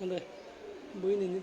അതെ. പോയി നിന്നി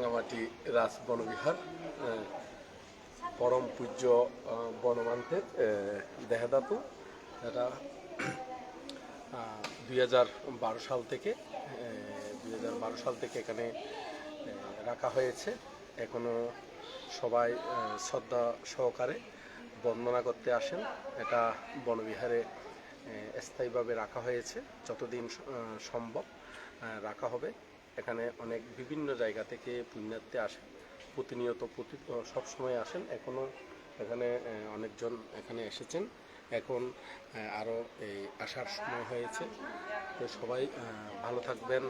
রাঙ্গামাটি রাজ বনবিহার পরম পূজ্য বনমান্তের দেহদাতু এটা দুই হাজার বারো সাল থেকে দুই হাজার বারো সাল থেকে এখানে রাখা হয়েছে। এখনও সবাই শ্রদ্ধা সহকারে বন্দনা করতে আসেন। এটা বনবিহারে স্থায়ীভাবে রাখা হয়েছে। যতদিন সম্ভব রাখা হবে। এখানে অনেক বিভিন্ন জায়গা থেকে পুণ্যার্থী আসেন প্রতিনিয়ত প্রতি সব সময় আসেন। এখনও এখানে অনেকজন এখানে এসেছেন। এখন আরও এই আসার সময় হয়েছে। তো সবাই ভালো থাকবেন।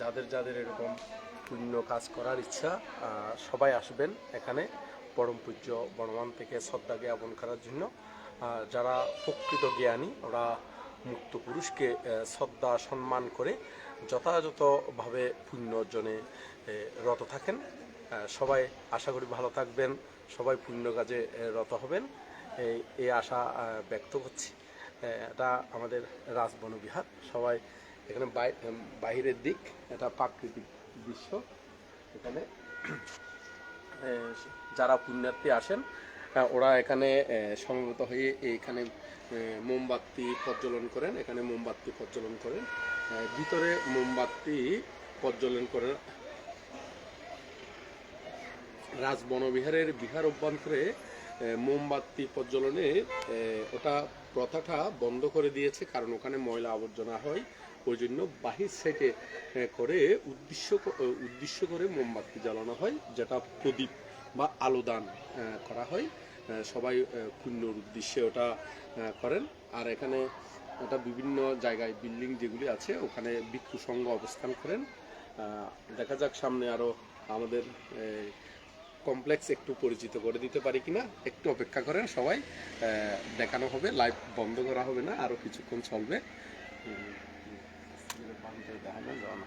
যাদের যাদের এরকম পুণ্য কাজ করার ইচ্ছা সবাই আসবেন এখানে পরম পূজ্য বর্মান থেকে শ্রদ্ধা জ্ঞাপন করার জন্য। যারা প্রকৃত জ্ঞানী, ওরা মুক্ত পুরুষকে শ্রদ্ধা, সম্মান করে যথাযথভাবে পুণ্য অর্জনে রত থাকেন। সবাই আশা করি ভালো থাকবেন সবাই পুণ্য কাজে রত হবেন। এই আশা ব্যক্ত করছি। এটা আমাদের রাজবন বিহার। সবাই এখানে বাই- উম, বাহিরের দিক এটা প্রাকৃতিক দৃশ্য। এখানে যারা পুণ্যার্থী আসেন ওরা এখানে সমবেত হয়ে এখানে মোমবাতি প্রজ্বলন করেন, এখানে মোমবাতি প্রজ্বলন করেন। ভিতরে মোমবাতি প্রজ্বলন করেন রাজ বনবিহারের বিহার অভ্যন্তরে মোমবাতি প্রজ্বলনে ওটা প্রথাটা বন্ধ করে দিয়েছে, কারণ ওখানে ময়লা আবর্জনা হয়। ওই জন্য বাহির সাইডে করে উদ্দেশ্য উদ্দেশ্য করে মোমবাতি জ্বালানো হয়, যেটা প্রদীপ বা আলোদান করা হয়। সবাই পুণ্যর উদ্দেশ্যে ওটা করেন। আর এখানে ওটা বিভিন্ন জায়গায় বিল্ডিং যেগুলি আছে, ওখানে ভিক্ষু সংঘ অবস্থান করেন। দেখা যাক সামনে আরও আমাদের কমপ্লেক্স একটু পরিচিত করে দিতে পারি কিনা। একটু অপেক্ষা করেন সবাই দেখানো হবে, লাইভ বন্ধ করা হবে না আরও কিছুক্ষণ চলবে। যাবে না।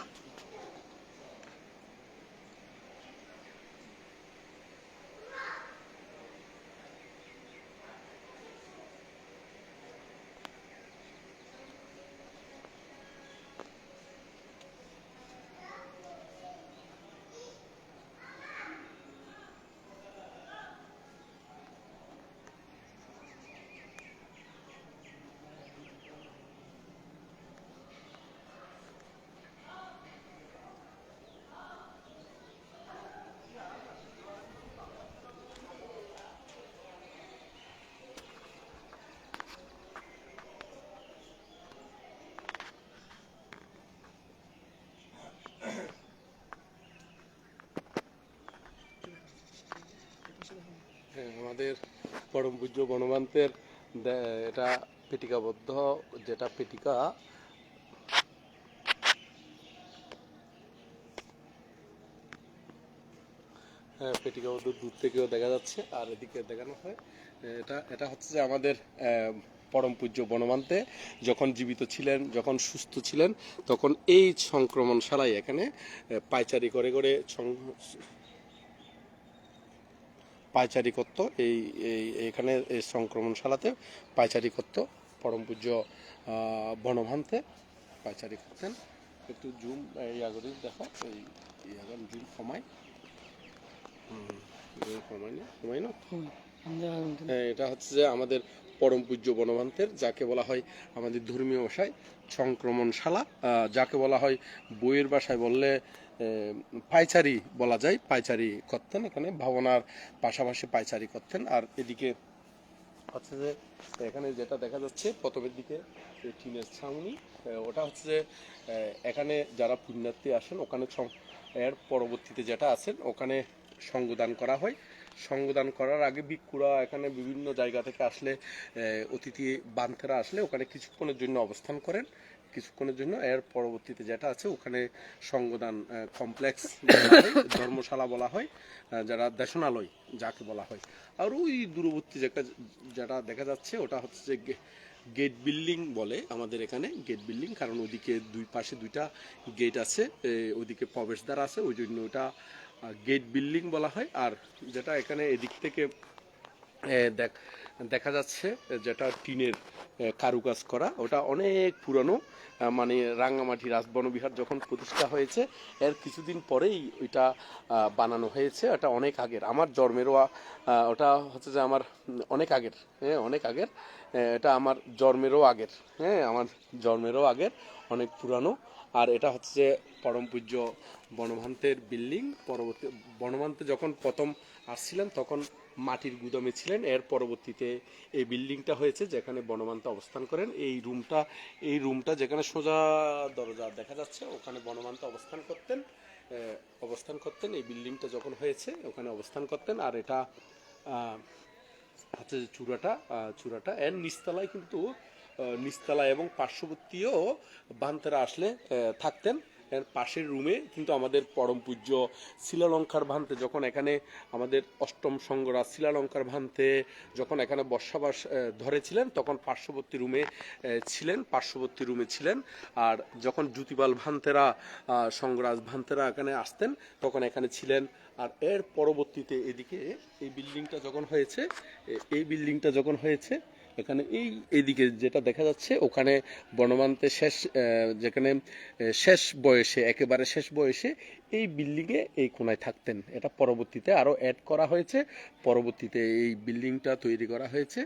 আমাদের পরম পূজ্য গণমান্তের এটা পেটিকাবদ্ধ, যেটা পেটিকা হ্যাঁ, পেটিকাবদ্ধ দূর থেকেও দেখা যাচ্ছে, আর এদিকে দেখানো হয়, এটা এটা হচ্ছে যে আমাদের পরম পূজ্য বনমান্তে যখন জীবিত ছিলেন, যখন সুস্থ ছিলেন, তখন এই সংক্রমণশালায় এখানে পাইচারি করে করে পায়চারি করত এই এই- এখানে এই সংক্রমণশালাতে পায়চারি করত পরম পূজ্য বনভান্তে পায়চারি করতেন। একটু জুম ইয়াগরি দেখো এই ইয়াগান জুম কমাই। না কমাই হ্যাঁ, এটা হচ্ছে যে আমাদের পরম পূজ্য বনভান্তের যাকে বলা হয় আমাদের ধর্মীয় ভাষায় সংক্রমণশালা। যাকে বলা হয় বইয়ের ভাষায় বললে আহ, পায়চারি বলা যায় পায়চারি করতেন এখানে ভাবনার পাশাপাশি পায়চারি করতেন। আর এদিকে হচ্ছে যে এখানে যেটা দেখা যাচ্ছে প্রথমের দিকে টিনের ছাউনি ওটা হচ্ছে যে এখানে যারা পুণ্যার্থী আসেন ওখানে এর পরবর্তীতে যেটা আছেন ওখানে সঙ্গদান করা হয়। সঙ্গদান করার আগে ভিক্ষুরা এখানে বিভিন্ন জায়গা থেকে আসলে অতিথি বান্থেরা আসলে ওখানে কিছুক্ষণের জন্য অবস্থান করেন। কিছুক্ষণের জন্য। এর পরবর্তীতে যেটা আছে, ওখানে সঙ্গদান কমপ্লেক্স ধর্মশালা বলা হয় যারা দেশনালয় যাকে বলা হয়। আর ওই দূরবর্তী যেটা যেটা দেখা যাচ্ছে, ওটা হচ্ছে যে গেট বিল্ডিং বলে আমাদের এখানে গেট বিল্ডিং কারণ ওদিকে দুই পাশে দুইটা গেট আছে ওদিকে প্রবেশদ্বার আছে, ওই জন্য ওটা গেট বিল্ডিং বলা হয়। আর যেটা এখানে এদিক থেকে দেখ যাচ্ছে, যেটা টিনের কারুকাজ করা। ওটা অনেক পুরনো মানে রাঙ্গামাটি রাজবনবিহার যখন প্রতিষ্ঠা হয়েছে, এর কিছুদিন পরেই ওইটা বানানো হয়েছে। ওটা অনেক আগের। আমার জন্মেরও ওটা হচ্ছে যে আমার অনেক আগের হ্যাঁ অনেক আগের। এটা আমার জন্মেরও আগের হ্যাঁ আমার জন্মেরও আগের, অনেক পুরানো। আর এটা হচ্ছে যে পরম পূজ্য বনভান্তের বিল্ডিং। পরবর্তী বনভান্তে যখন প্রথম আসছিলেন তখন মাটির গুদামে ছিলেন। এর পরবর্তীতে এই বিল্ডিংটা হয়েছে যেখানে বনমান্ত অবস্থান করেন। এই রুমটা এই রুমটা যেখানে সোজা দরজা দেখা যাচ্ছে ওখানে বনমান্ত অবস্থান করতেন। অবস্থান করতেন। এই বিল্ডিংটা যখন হয়েছে ওখানে অবস্থান করতেন। আর এটা হচ্ছে চূড়াটা চূড়াটা। এর নিচতলায় কিন্তু আহ, নিচতলা এবং পার্শ্ববর্তীও বান্তেরা আসলে থাকতেন। এর পাশের রুমে কিন্তু আমাদের পরম পূজ্য শিলালঙ্কার ভান্তে, যখন এখানে আমাদের অষ্টম সংগরা শিলালঙ্কার ভান্তে যখন এখানে বর্ষাবাস ধরেছিলেন, তখন পার্শ্ববর্তী রুমে ছিলেন, পার্শ্ববর্তী রুমে ছিলেন। আর যখন জ্যোতিপাল ভান্তেরা সঙ্গরাজ ভান্তেরা এখানে আসতেন, তখন এখানে ছিলেন। আর এর পরবর্তীতে এদিকে এই বিল্ডিংটা যখন হয়েছে এই বিল্ডিংটা যখন হয়েছে এখানে এই এদিকে যেটা দেখা যাচ্ছে, ওখানে বনমান্তে শেষ যেখানে শেষ বয়সে, একেবারে শেষ বয়সে এই বিল্ডিংয়ে এই কোনায় থাকতেন। এটা পরবর্তীতে আরও অ্যাড করা হয়েছে। পরবর্তীতে এই বিল্ডিংটা তৈরি করা হয়েছে।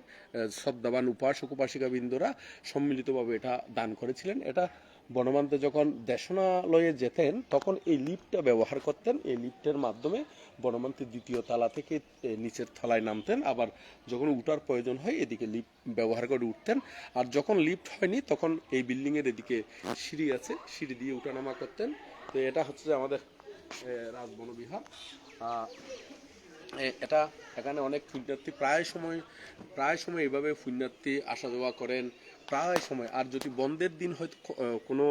শ্রদ্ধাবান উপাসক উপাসিকা বিন্দুরা সম্মিলিতভাবে এটা দান করেছিলেন। এটা বনমান্তে যখন দেশনালয়ে যেতেন, তখন এই লিফটটা ব্যবহার করতেন। এই লিফটের মাধ্যমে বনমান্তের দ্বিতীয় তলা থেকে নিচের তলায় নামতেন। আবার যখন উঠার প্রয়োজন হয়, এদিকে লিফট ব্যবহার করে উঠতেন। আর যখন লিফট হয়নি, তখন এই বিল্ডিংয়ের এদিকে সিঁড়ি আছে, সিঁড়ি দিয়ে উঠানামা করতেন। তো এটা হচ্ছে যে আমাদের রাজবনবিহার। এটা এখানে অনেক পুণ্যার্থী প্রায় সময় প্রায় সময় এভাবে পুণ্যার্থী আসা যাওয়া করেন, প্রায় সময়। আর যদি বন্ধের দিন হয়তো কোনো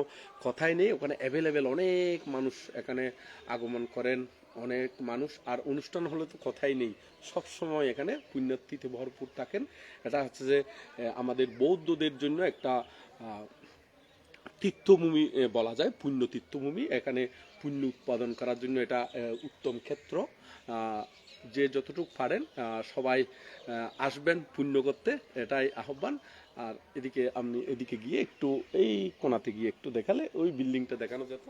কথাই নেই, ওখানে অ্যাভেলেবেল অনেক মানুষ এখানে আগমন করেন, অনেক মানুষ। আর অনুষ্ঠান হলে তো কথাই নেই, সব সময় এখানে পুণ্যার্থীতে ভরপুর থাকেন। এটা হচ্ছে যে আমাদের বৌদ্ধদের জন্য একটা তীর্থভূমি বলা যায় পুণ্য তীর্থভূমি এখানে পুণ্য উৎপাদন করার জন্য এটা উত্তম ক্ষেত্র। যে যতটুকু পারেন সবাই আসবেন পুণ্য করতে, এটাই আহ্বান। আর এদিকে আপনি এদিকে গিয়ে একটু এই কোনাতে গিয়ে একটু দেখালে, ওই বিল্ডিংটা দেখানো যেত।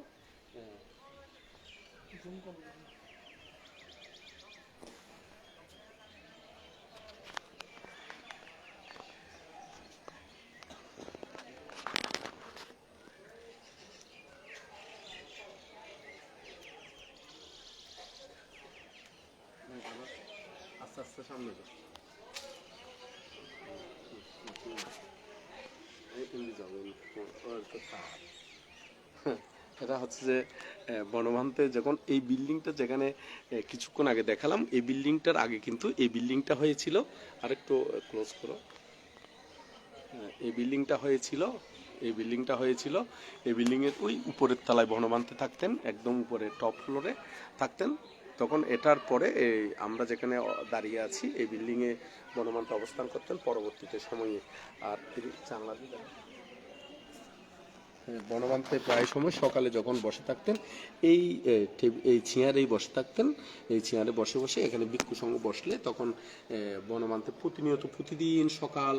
আস্তে সামনে যাও। এটা হচ্ছে যে বনভান্তে যখন এই বিল্ডিংটা যেখানে কিছুক্ষণ আগে দেখালাম, এই বিল্ডিংটার আগে কিন্তু এই বিল্ডিংটা হয়েছিল। আরেকটু ক্লোজ করো। এই বিল্ডিংটা হয়েছিল, এই বিল্ডিংটা হয়েছিল। এই বিল্ডিংয়ের ওই উপরের তলায় বনবান্তে থাকতেন, একদম উপরে টপ ফ্লোরে থাকতেন। তখন এটার পরে এই আমরা যেখানে দাঁড়িয়ে আছি এই বিল্ডিংয়ে বনমান্ত অবস্থান করতেন পরবর্তীতে সময়ে আর তিনি দিয়ে হ্যাঁ, বনমান্তে প্রায় সময় সকালে যখন বসে থাকতেন এই এই চেয়ারেই বসে থাকতেন। এই চেয়ারে বসে বসে এখানে ভিক্ষু সঙ্গ বসলে তখন বনমান্তে প্রতিনিয়ত প্রতিদিন সকাল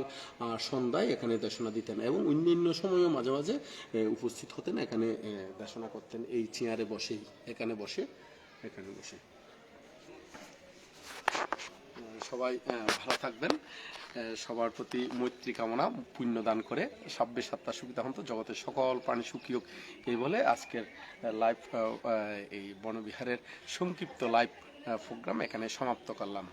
সন্ধ্যায় এখানে দেশনা দিতেন এবং অন্যান্য সময়ও মাঝে মাঝে উপস্থিত হতেন। এখানে দেশনা করতেন এই চেয়ারে বসেই এখানে বসে। এখানে বসে সবাই ভালো থাকবেন। সবার প্রতি মৈত্রী কামনা পুণ্য দান করে সাব্বে সাত্তা সুবিধা হন্ত জগতের সকল প্রাণী সুখী হোক এই বলে আজকের লাইভ এই বনবিহারের সংক্ষিপ্ত লাইভ প্রোগ্রাম এখানে সমাপ্ত করলাম।